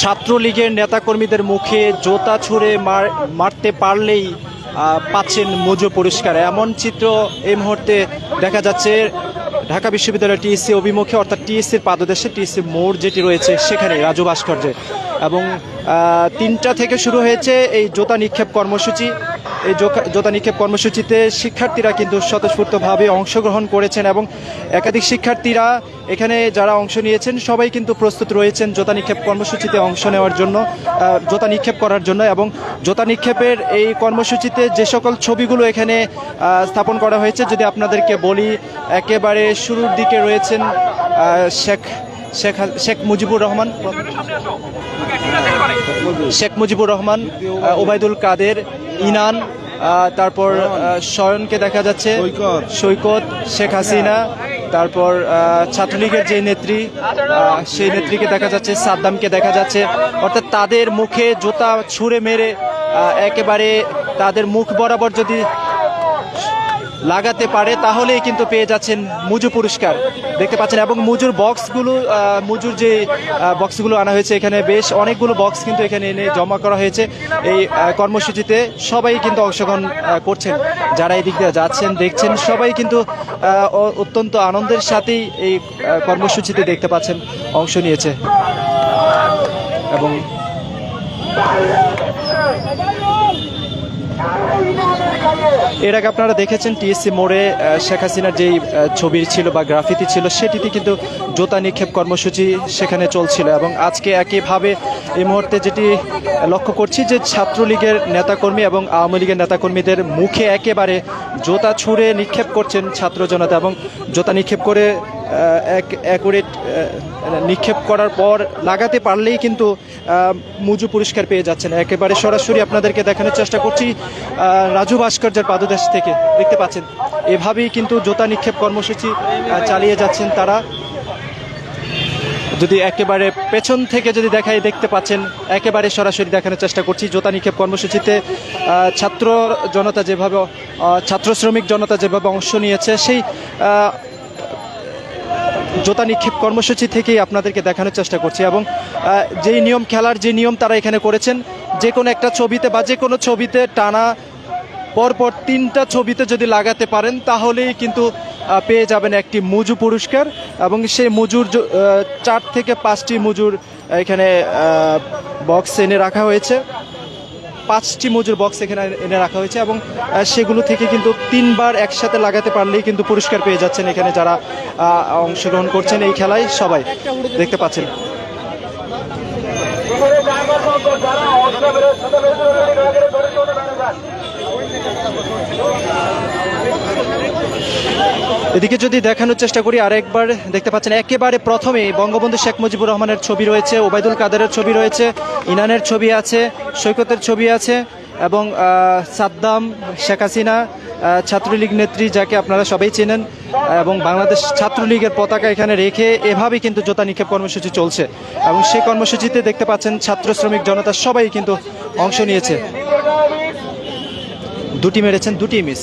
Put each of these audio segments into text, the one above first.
ছাত্রলীগের নেতাকর্মীদের মুখে জোতা ছুঁড়ে মার, মারতে পারলেই পাচ্ছেন মজু পুরস্কার এমন চিত্র এই মুহূর্তে দেখা যাচ্ছে। ঢাকা বিশ্ববিদ্যালয় টিএসসি অভিমুখে, অর্থাৎ টিএসসির পাদদেশে টিএসসি মোড় যেটি রয়েছে, সেখানে রাজু ভাস্কর্যে এবং তিনটা থেকে শুরু হয়েছে এই জোতা নিক্ষেপ কর্মসূচি। এই জোতা নিক্ষেপ কর্মসূচিতে শিক্ষার্থীরা কিন্তু স্বতঃস্ফূর্তভাবে অংশগ্রহণ করেছেন এবং একাধিক শিক্ষার্থীরা এখানে যারা অংশ নিয়েছেন, সবাই কিন্তু প্রস্তুত রয়েছেন জোতা নিক্ষেপ কর্মসূচিতে অংশ নেওয়ার জন্য জোতা নিক্ষেপ করার জন্য এবং জোতা নিক্ষেপের এই কর্মসূচিতে যে সকল ছবিগুলো এখানে স্থাপন করা হয়েছে, যদি আপনাদেরকে বলি, একেবারে শুরুর দিকে রয়েছেন শেখ শেখ শেখ মুজিবুর রহমান, শেখ মুজিবুর রহমান ওবায়দুল কাদের ইনান তারপর শয়নকে দেখা যাচ্ছে সৈকত। সৈকত শেখ হাসিনা তারপর ছাত্রলীগের যে নেত্রী সেই নেত্রীকে দেখা যাচ্ছে সাদ্দামকে দেখা যাচ্ছে অর্থাৎ তাদের মুখে জুতা ছুঁড়ে মেরে একেবারে তাদের মুখ বরাবর যদি লাগাতে পারে তাহলেই কিন্তু পেয়ে যাচ্ছেন মুজু পুরস্কার দেখতে পাচ্ছেন, এবং মুজুর বক্সগুলো মুজুর যে বক্সগুলো আনা হয়েছে এখানে, বেশ অনেকগুলো বক্স কিন্তু এখানে এনে জমা করা হয়েছে। এই কর্মসূচিতে সবাই কিন্তু অংশগ্রহণ করছেন। যারা এই দিক দিয়ে যাচ্ছেন, দেখছেন, সবাই কিন্তু অত্যন্ত আনন্দের সাথেই এই কর্মসূচিতে দেখতে পাচ্ছেন, অংশ নিয়েছে। এবং এর আগে আপনারা দেখেছেন টিএসসি মোড়ে শেখ হাসিনার যেই ছবি ছিল বা গ্রাফিতি ছিল, সেটিতে কিন্তু জোতা নিক্ষেপ কর্মসূচি সেখানে চলছিল এবং আজকে একইভাবে এই মুহূর্তে যেটি লক্ষ্য করছি যে ছাত্রলীগের নেতাকর্মী এবং আওয়ামী লীগের নেতাকর্মীদের মুখে একেবারে জোতা ছুঁড়ে নিক্ষেপ করছেন ছাত্র জনতা এবং জোতা নিক্ষেপ করে অ্যাকুরেট নিক্ষেপ করার পর লাগাতে পারলেই কিন্তু মুজু পুরস্কার পেয়ে যাচ্ছেন। একেবারে সরাসরি আপনাদেরকে দেখানোর চেষ্টা করছি রাজু ভাস্কর্যের পাদদেশ থেকে। দেখতে পাচ্ছেন, এভাবেই কিন্তু জোতা নিক্ষেপ কর্মসূচি চালিয়ে যাচ্ছেন তারা। যদি একেবারে পেছন থেকে যদি দেখাই দেখতে পাচ্ছেন, একেবারে সরাসরি দেখানোর চেষ্টা করছি, জোতা নিক্ষেপ কর্মসূচিতে ছাত্র জনতা যেভাবে ছাত্র শ্রমিক জনতা যেভাবে অংশ নিয়েছে, সেই জোতা নিক্ষেপ কর্মসূচি থেকেই আপনাদেরকে দেখানোর চেষ্টা করছি এবং যেই নিয়ম খেলার যে নিয়ম তারা এখানে করেছেন, যে কোনো একটা ছবিতে বা যে কোনো ছবিতে টানা পরপর তিনটা ছবিতে যদি লাগাতে পারেন, তাহলেই কিন্তু পেয়ে যাবেন একটি মুজু পুরস্কার এবং সেই মুজুর চার থেকে পাঁচটি মুজুর এখানে বক্স এনে রাখা হয়েছে। পাঁচটি মজুর বক্স এখানে এনে রাখা হয়েছে এবং সেগুলো থেকে কিন্তু তিনবার একসাথে লাগাতে পারলেই কিন্তু পুরস্কার পেয়ে যাচ্ছেন এখানে যারা অংশগ্রহণ করছেন এই খেলায় সবাই। দেখতে পাচ্ছেন। এদিকে যদি দেখানোর চেষ্টা করি, আরেকবার দেখতে পাচ্ছেন, একেবারে প্রথমে বঙ্গবন্ধু শেখ মুজিবুর রহমানের ছবি রয়েছে, ওবায়দুল কাদেরের ছবি রয়েছে, ইনানের ছবি আছে, সৈকতের ছবি আছে, এবং সাদ্দাম, শেখ হাসিনা ছাত্রলীগ নেত্রী যাকে আপনারা সবাই চেনেন, এবং বাংলাদেশ ছাত্রলীগের পতাকা এখানে রেখে এভাবেই কিন্তু জোতা নিক্ষেপ কর্মসূচি চলছে। এবং সেই কর্মসূচিতে দেখতে পাচ্ছেন, ছাত্র শ্রমিক জনতা সবাই কিন্তু অংশ নিয়েছে। দুটি মেরেছেন, দুটি মিস।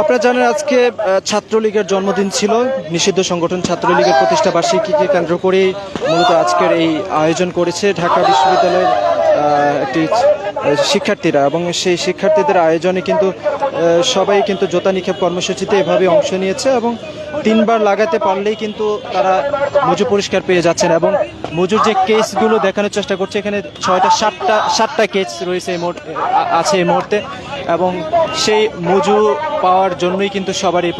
আপনারা জানেন আজকে ছাত্রলীগের জন্মদিন ছিল। নিষিদ্ধ সংগঠন ছাত্রলীগের প্রতিষ্ঠা বার্ষিকীকে কেন্দ্র করে মূলত আজকের এই আয়োজন করেছে ঢাকা বিশ্ববিদ্যালয়ের একটি শিক্ষার্থীরা। এবং সেই শিক্ষার্থীদের আয়োজনে কিন্তু সবাই কিন্তু জোতা নিক্ষেপ কর্মসূচিতে এভাবে অংশ নিয়েছে এবং তিনবার লাগাতে পারলেই কিন্তু তারা মজু পুরস্কার পেয়ে যাচ্ছেন। এবং মজুর যে কেসগুলো দেখানোর চেষ্টা করছে, এখানে ছয়টা, সাতটা সাতটা কেস রয়েছে এই আছে এই মুহূর্তে। এবং সেই মজু পাওয়ার জন্যই কিন্তু সবারই